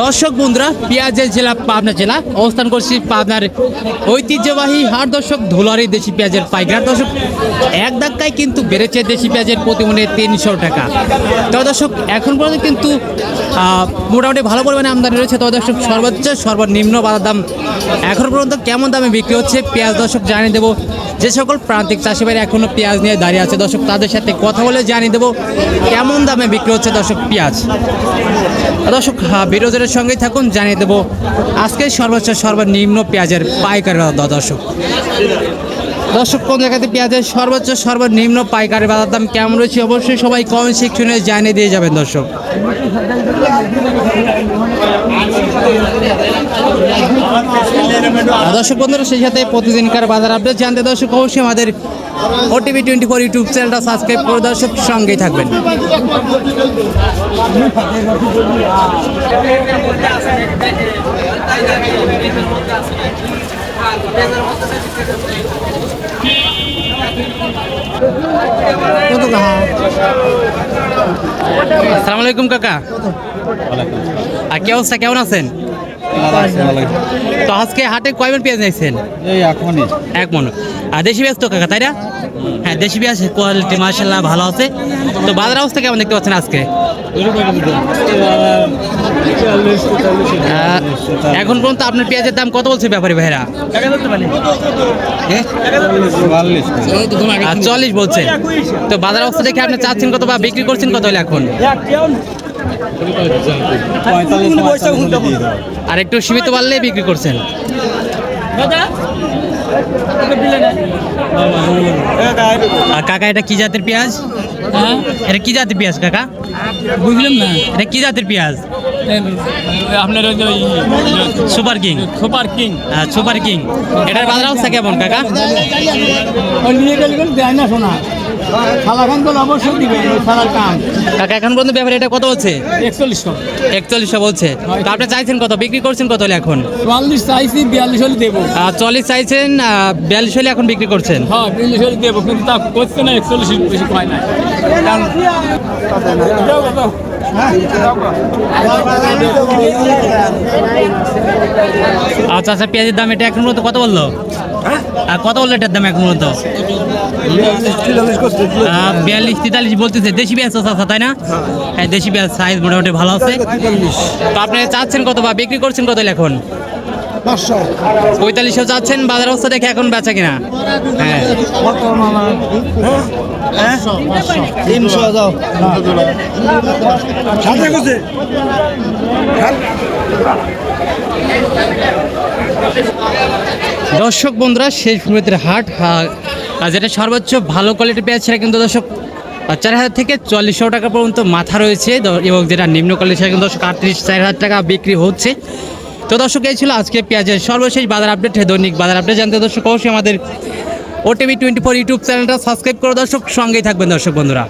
দর্শক বন্ধুরা পেঁয়াজের জেলা, পাবনা জেলা অবস্থান করছি পাবনার ঐতিহ্যবাহী হাট দর্শক ধুলারি দেশি পেঁয়াজের পাইকার। দর্শক, এক ধাক্কায় কিন্তু বেড়েছে দেশি পেঁয়াজের প্রতি মনে তিনশো টাকা। তো দর্শক, এখন পর্যন্ত কিন্তু মোটামুটি ভালো পরিমাণে আমদানি রয়েছে। তো দর্শক সর্বোচ্চ সর্বনিম্ন বাজার দাম এখন পর্যন্ত কেমন দামে বিক্রি হচ্ছে? পেঁয়াজ দর্শক জানিয়ে দেবো যে সকল প্রান্তিক চাষি ভাইরা এখনও পেঁয়াজ নিয়ে দাঁড়িয়ে আছে। দর্শক তাদের সাথে কথা বলে জানিয়ে দেবো কেমন দামে বিক্রি হচ্ছে দর্শক পেঁয়াজ। দর্শক হ্যাঁ, বিরোধীদের সঙ্গেই থাকুন জানিয়ে দেবো আজকে সর্বোচ্চ সর্বনিম্ন পেঁয়াজের পাইকারি দর্শক। দর্শক, কোন জায়গাতে পেঁয়াজের সর্বোচ্চ, সর্বনিম্ন পাইকারি বাজার দাম কেমন রয়েছে অবশ্যই সবাই কমেন্ট সেকশনে জানিয়ে দিয়ে যাবেন দর্শক। আর দর্শক বন্ধুরা, সেই সাথে প্রতিদিনকার বাজার আপডেট জানতে দর্শক, অবশ্যই আমাদের ওটিভি টোয়েন্টি ফোর ইউটিউব চ্যানেলটা সাবস্ক্রাইব করে দর্শক সঙ্গেই থাকবেন। আসসালামু আলাইকুম কাকা। আর কি অবস্থা? কেমন আছেন? তো আজকে হাটে কয়বার পেঁয়াজ নিয়েছেন? এই এখনই। এক মন। আর দেশি পেঁয়াজ তো কাকা তাই না? হ্যাঁ দেশি পেঁয়াজ কোয়ালিটি মার্শাল্লাহ ভালো আছে। তো বাজার অবস্থা কেমন দেখতে পাচ্ছেন আজকে? এখন পর্যন্ত আপনার পেঁয়াজের দাম কত বলছে ব্যাপারী ভাইরা? চল্লিশ বলছে। তো বাজার অবস্থা দেখে আপনি চাচ্ছেন কত বা বিক্রি করছেন কত হলে এখন? আর একটু সীমিত পারলে বিক্রি করছেন। কাকা, এটা কি জাতের পেঁয়াজ? এটা কি জাতের পেঁয়াজ, কাকা? বুঝলাম না এটা কি জাতের পেঁয়াজ? আপনার সুপার কিং সুপার কিং হ্যাঁ সুপার কিং এটার বাজার অবস্থা কেমন, কাকা? নিয়ে দেয় না শোনা কাকা এখন পর্যন্ত ব্যাপারে এটা কত হচ্ছে? একচল্লিশশো একচল্লিশশো বলছে। তো আপনি চাইছেন কত? বিক্রি করছেন কত হলে এখন? চল্লিশ চাইছি বিয়াল্লিশ হলে দেবো। চল্লিশ চাইছেন বিয়াল্লিশ হলে এখন বিক্রি করছেন? হ্যাঁ বিয়াল্লিশ হলে দেবো কিন্তু তা করছে না একচল্লিশ বেশি পায় না। আচ্ছা আচ্ছা পেঁয়াজের দাম এটা এখন মূলত কত বলল? আর কত বলল এটার দাম এখন মূলত বিয়াল্লিশ তেতাল্লিশ বলতেছে। দেশি পেঁয়াজ তো আচ্ছা তাই না? হ্যাঁ। দেশি পেঁয়াজ সাইজ মোটামুটি ভালো আছে। তো আপনি চাচ্ছেন কত বা বিক্রি করছেন কত হলে পঁয়তাল্লিশশো চাচ্ছেন বাজার অবস্থা দেখে এখন বেচা কিনা? হ্যাঁ। তিনশো দাও দর্শক বন্ধুরা শেষ মুহূর্তের হাট যেটা সর্বোচ্চ ভালো কোয়ালিটির পেঁয়াজ সেটা কিন্তু দর্শক চার হাজার থেকে চল্লিশশো টাকা পর্যন্ত মাথা রয়েছে। এবং যেটা নিম্ন কোয়ালিটি সেটা কিন্তু দর্শক আটত্রিশ চার হাজার টাকা বিক্রি হচ্ছে। তো দর্শক, এই ছিল আজকে পেঁয়াজের সর্বশেষ বাজার আপডেট দৈনিক বাজার আপডেট। জানতে দর্শক, অবশ্যই আমাদের ওটিভি টোয়েন্টি ফোর ইউটিউব চ্যানেলটা সাবস্ক্রাইব করে দর্শক, সঙ্গেই থাকবেন দর্শক বন্ধুরা।